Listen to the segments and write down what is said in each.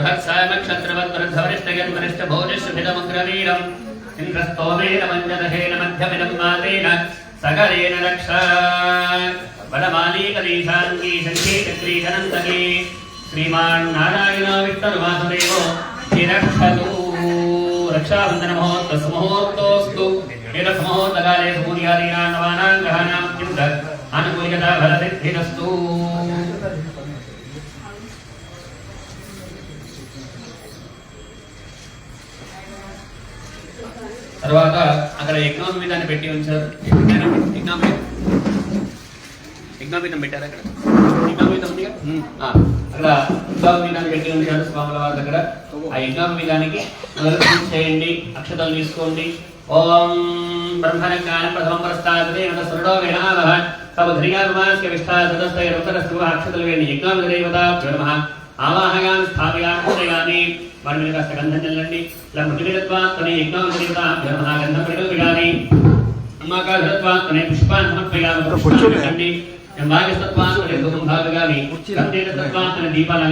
बृहत्सामक्षत्रवद्वृद्धवरिष्ठयद्वरिष्ठभोजश्रुभिदमग्रवीरम् इन्द्रस्तोमेन मञ्जदहेन मध्यमिदम् मातेन सकलेन रक्षा। बलमालीकलीशाङ्गी सङ्गीतक्रीडनन्दकी श्रीमान्नारायणो वित्तर्वासुदेवो निरक्षतु निरसमहोत्तकाले नवानां తర్వాత అక్కడ యజ్ఞోపవీతాన్ని పెట్టి ఉంచారు. యజ్ఞోపవీతం యజ్ఞోపవీతం పెట్టారు అక్కడ? యజ్ఞోపవీతాన్ని పెట్టి ఉంచారు స్వాముల వారి దగ్గర ఆ చేయండి అక్షతలు తీసుకోండి. ఓం బ్రహ్మణజ్ఞాన ప్రథమం ప్రస్తాదే నట సురడో వేణావహ తవ ధ్రియామాస్య విష్ఠా సదస్తయ రుతరస్వ అక్షతలు నమః. ఆవాహయామి స్థాపయామి. పూజయామి వాడి మీద కాస్త గంధం చల్లండి. ఇలా ముట్టివేదత్వాత్మనే యజ్ఞోపదేవత నమః గంధం ప్రయోగామి అమ్మాకాశత్వాత్మనే పుష్పాన్ని ఎంబాగస్తత్వాత్మనే ధూమం భాగగామి కందేతత్వాత్మనే దీపాలు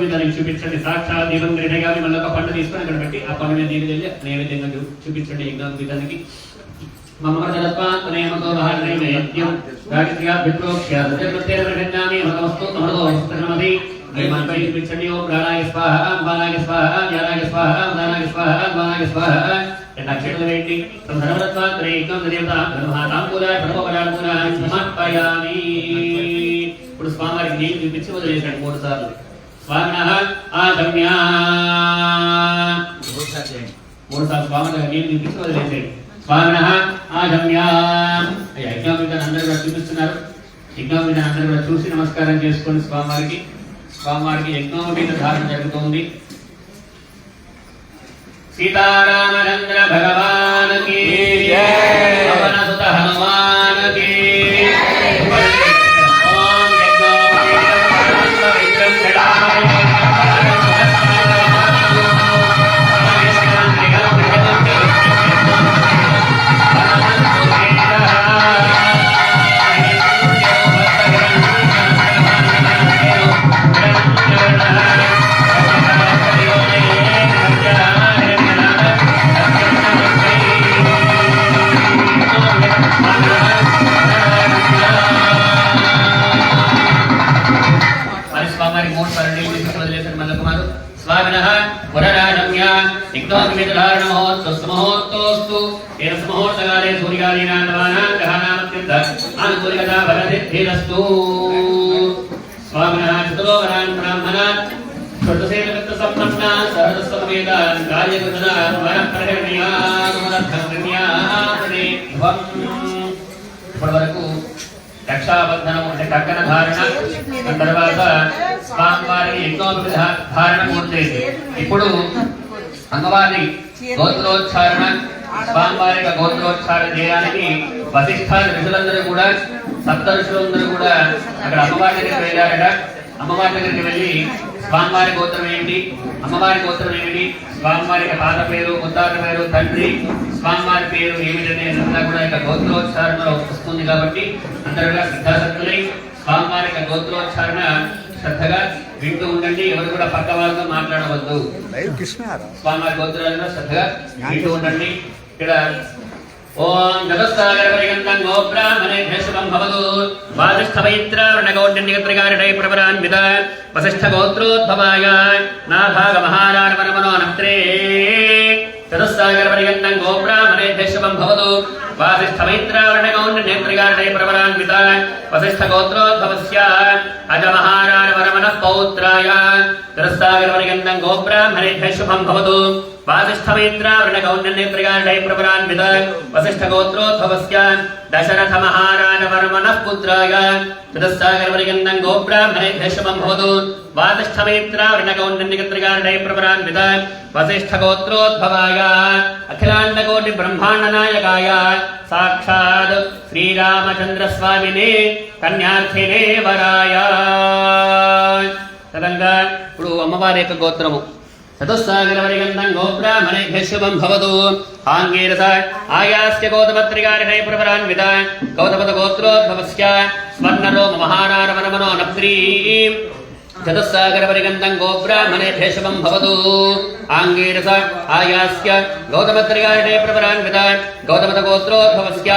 మీద నేను చూపించండి. సాక్షాత్ దీపం గ్రహగామి మళ్ళీ ఒక పండు తీసుకొని అక్కడ పెట్టి ఆ పండు మీద దీని వెళ్ళి నైవేద్యంగా చూపించండి మమ జలత్వాత్మనేమతో విప్రోక్ష్య. మతమస్తు చూపించండి ఓం ప్రాణాయ స్వాహ బాలాయ స్వాహ జ్ఞానాయ స్వాహ దానాయ స్వాహ బాలాయ స్వాహ. వేయండి. దేవత సమర్పయామి. ఇప్పుడు స్వామివారికి నీళ్ళు చూపించి వదిలేసాడు మూడు సార్లు. స్వామిన ఆగమ్య. మూడు సార్లు స్వామి నీళ్ళు చూపించి వదిలేసాడు స్వామిన ఆగమ్య. యజ్ఞోపీఠాన్ని అందరూ కూడా చూపిస్తున్నారు. యజ్ఞోపీఠాన్ని అందరూ కూడా చూసి నమస్కారం చేసుకోండి స్వామివారికి. స్వామివారికి యజ్ఞం మీద ధారణ జరుగుతోంది. సీతారామచంద్ర భగవాన్ మరి స్వామివారికి మూడు సార్లు నీళ్ళు తీసుకుని వదిలేశారు మల్లకుమారు స్వామిన పురరాజమ్య యజ్ఞోపవిధారణ మహోత్సవ మహోత్సవస్తు ఏన ముహూర్తకాలే సూర్యాదీనాం గ్రహాణామత్యంత ఆనుకూలికతా ఫలసిద్ధిరస్తు స్వామిన చతురోవరాన్ బ్రాహ్మణ శ్రుతసేనకృత సంపన్న సహస్రవేద కార్యకృత వర ఇప్పటి వరకు రక్షాబంధనం అంటే కక్కన ధారణ తర్వాత స్వామివారికి ఎంతో ధారణ పూర్తయింది. ఇప్పుడు అమ్మవారి గోత్రోచ్చారణ స్వామివారి యొక్క గోత్రోచ్చారణ చేయడానికి వశిష్ఠాది ఋషులందరూ కూడా సప్త ఋషులందరూ కూడా అక్కడ అమ్మవారి దగ్గరికి వెళ్ళారట. అమ్మవారి దగ్గరికి వెళ్ళి స్వామివారి గోత్రం ఏమిటి? అమ్మవారి గోత్రం ఏమిటి? స్వామివారి యొక్క పేరు ముత్తాత పేరు తండ్రి స్వామివారి పేరు ఏమిటనే అంతా కూడా ఇక గోత్రోచ్చారణలో వస్తుంది కాబట్టి అందరూ కూడా శ్రద్ధాశక్తులై స్వామివారి గోత్రోచ్చారణ శ్రద్ధగా వింటూ ఉండండి. ఎవరు కూడా పక్క వాళ్ళతో మాట్లాడవద్దు. స్వామివారి గోత్రాలను శ్రద్ధగా వింటూ ఉండండి. ఇక్కడ ఓం జగత్సాగర పరిగంతం గో బ్రాహ్మణే భేషవం భవతు. వాదిష్ఠ పవిత్ర వర్ణగౌడ్యండిగత్రికారిడై ప్రవరాన్విత వసిష్ఠ గోత్రోద్భవాయ నాభాగ మహారాణ పరమనో నక్త్రే చతుస్సాగర పరిగంతం గో బ్రాహ్మణే భేషవం భవతు ప్రవరాన్విత వసిష్ఠ గోత్రోద్భవస్య పౌత్రాయ చతుస్సాగర పరిగంతం గో భవతు వాసిష్ఠమైత్రావృణగౌండనేత్రిగాడై ప్రవరాన్విత వసిష్ఠగోత్రోద్భవస్య దశరథ మహారాజవర్మణః పుత్రాయ చతుస్సాగరపర్యంతం గోబ్రాహ్మణే భేషమం భవతు వాసిష్ఠమైత్రావృణగౌండనికత్రిగాడై ప్రవరాన్విత వసిష్ఠగోత్రోద్భవాయ. అఖిలాండకోటి బ్రహ్మాండనాయకాయ సాక్షాద్ శ్రీరామచంద్రస్వామినే కన్యార్థినే వరాయ తదంగా ఇప్పుడు అమ్మవారి యొక్క గోత్రము చతుస్సాగరవరిగంధం గోబ్రాహ్మణేభ్య శుభం భవతు ఆంగీరస ఆయాస్య గౌతమత్రికారిణై ప్రవరాన్విత గౌతమత గోత్రోద్భవస్య స్వర్ణరో మహారారవనమనో నప్త్రీం చతుస్సాగరపరిగంతం గోబ్రాహ్మణేభ్య శుభం భవతు ఆంగీరస ఆయాస్య గౌతమత్రియాటే ప్రవరాన్విత గౌతమత గోత్రోద్భవస్య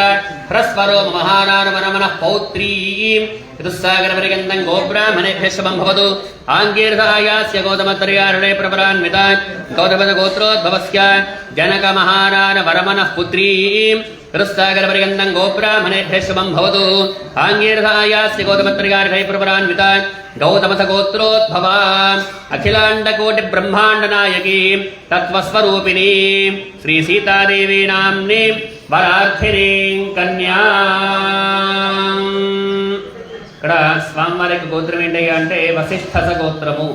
హ్రస్వరో మహానానమనమనః పౌత్రీం చతుస్సాగరపరిగంతం గోబ్రాహ్మణేభ్య శుభం భవతు ఆంగీరస ఆయాస్య గౌతమత్రియాటే ప్రవరాన్విత గౌతమత గోత్రోద్భవస్య జనక మహానాన వరమన పుత్రీం పురస్సాగరపర్యంతం గోబ్రాహ్మణేభ్య శుభం భవతు. ఆంగీర్ధాయాస్య గౌతమత్రిగార్హై పురపరాన్విత గౌతమస గోత్రోద్భవా అఖిలాండకోటి బ్రహ్మాండనాయకీ తత్వస్వరూపిణి శ్రీ సీతాదేవీ నాంని వరార్థిని కన్యా. ఇక్కడ స్వామివారి యొక్క గోత్రం ఏంటయ్యా అంటే వశిష్ఠ గోత్రము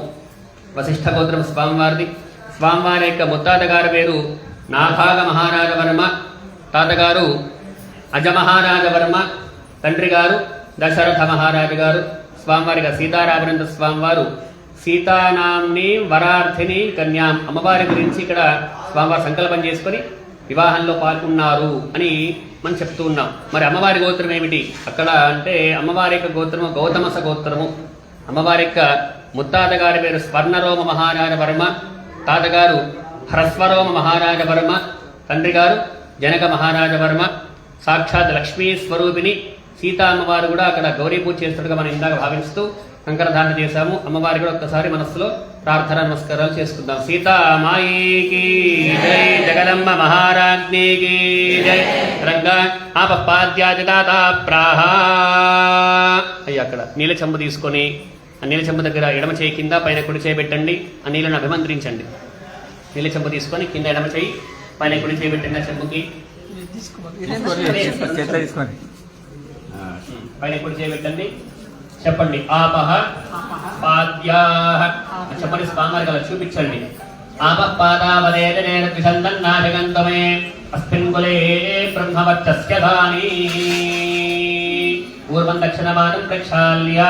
వశిష్ఠ గోత్రం స్వామివారిది. స్వామివారి యొక్క ముత్తాత గారి పేరు నాభాగ మహారాజ వర్మ. తాతగారు అజమహారాజ వర్మ తండ్రి గారు దశరథ మహారాజు గారు స్వామివారిగా సీతారామనంద స్వామివారు సీతానాంని వరార్థిని కన్యాం అమ్మవారి గురించి ఇక్కడ స్వామివారు సంకల్పం చేసుకొని వివాహంలో పాల్గొన్నారు అని మనం చెప్తూ ఉన్నాం. మరి అమ్మవారి గోత్రం ఏమిటి? అక్కడ అంటే అమ్మవారి యొక్క గోత్రము గౌతమస గోత్రము. అమ్మవారి యొక్క ముత్తాత గారి పేరు స్వర్ణరోమ మహారాజ వర్మ తాతగారు హ్రస్వరోమ మహారాజ వర్మ తండ్రి గారు జనక మహారాజ వర్మ సాక్షాత్ లక్ష్మీ స్వరూపిణి సీతా అమ్మవారు కూడా అక్కడ గౌరీ పూజ చేస్తున్నట్టుగా మనం ఇందాక భావిస్తూ కంకరధారణ చేశాము. అమ్మవారి కూడా ఒక్కసారి మనస్సులో ప్రార్థన నమస్కారాలు చేసుకుందాం. సీతామాయికి జై జగదమ్మ మహారాజ్ఞికి జై. రంగా ఆపపాద్యాజితాత ప్రాహ. అయ్యి అక్కడ నీళ్ళ చెంబు తీసుకొని ఆ నీళ్ళ చెంబు దగ్గర ఎడమ చేయి కింద పైన కుడి చేయి పెట్టండి. ఆ నీళ్ళను అభిమంత్రించండి. నీళ్ళ చెంబు తీసుకొని కింద ఎడమ చేయి పైన కుడి చేయి పెట్టండి ఆ. చెంబుకి పైన కుడి చేయి పెట్టండి చెప్పండి. ఆపహ పాద్యాహ. చెప్పండి స్వామి అలా చూపించండి. ఆపః పాదావదేదనేన ద్విషందన్నాశగంతమే అస్మిన్ కులే బ్రహ్మవచ్చస్య దాని పూర్వం దక్షిణమానం ప్రక్షాళ్య.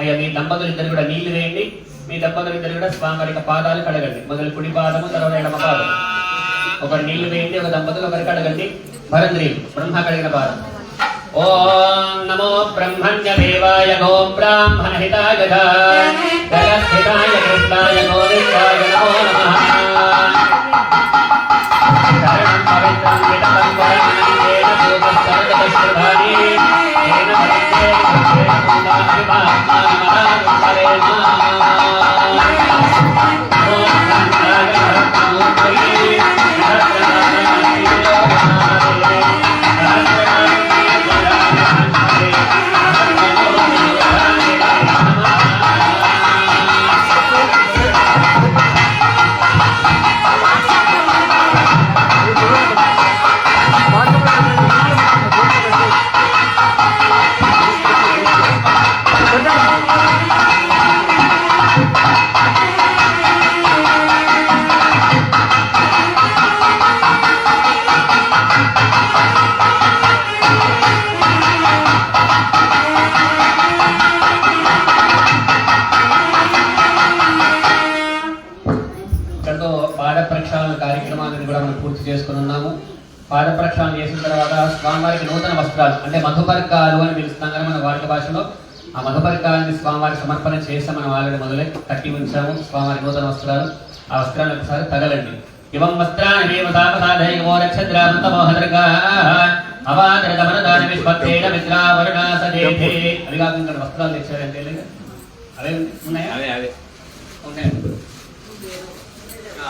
అయ్యా మీ దంపతులు ఇద్దరు కూడా నీళ్ళు వేయండి. మీ దంపతులు ఇద్దరు కూడా స్వామి యొక్క పాదాలు కడగండి. మొదలు కుడి పాదము తర్వాత ఎడమ పాదం ఒకరు నీళ్ళు వేయండి ఒక దంపతులు ఒకరికి అడగండి. భరంద్రి బ్రహ్మ కడిగిన పాదం ఓం నమో బ్రహ్మణ్య దేవాయ గో బ్రాహ్మణ హితాయ చ కృష్ణాయ గోవిందాయ నమో నమః. శరణం పవిత్రం విటపం వరణం పాద ప్రక్షాళన కార్యక్రమాలను కూడా మనం పూర్తి చేసుకుని ఉన్నాము. పాద ప్రక్షాళన చేసిన తర్వాత స్వామివారికి నూతన వస్త్రాలు అంటే మధుపర్కాలు అని పిలుస్తాం కదా మన వాడుక భాషలో. ఆ మధుపర్కాలని స్వామివారికి సమర్పణ చేస్తే మనం ఆల్రెడీ మొదలై కట్టి ఉంచాము స్వామివారి నూతన వస్త్రాలు. ఆ వస్త్రాలను ఒకసారి తగలండి. ఇవం వస్త్రాన్ని నక్షత్రాంతమోహదర్గా అవి కాకుండా వస్త్రాలు తెచ్చారంటే? అవే ఉన్నాయా? అదే అదే ఉన్నాయా? ఆ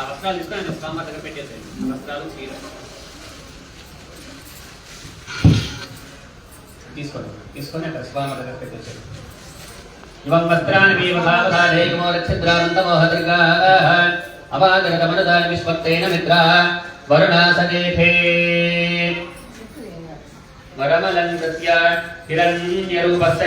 వస్త్రాలు తీసుకొని స్వామి దగ్గర పెట్టేసాయి వస్త్రాలు చీర. తీసుకోండి. తీసుకొని అక్కడ స్వామి దగ్గర పెట్టేసాడు ఇవం వస్త్రాన్ని హిరణ్యరూపస్య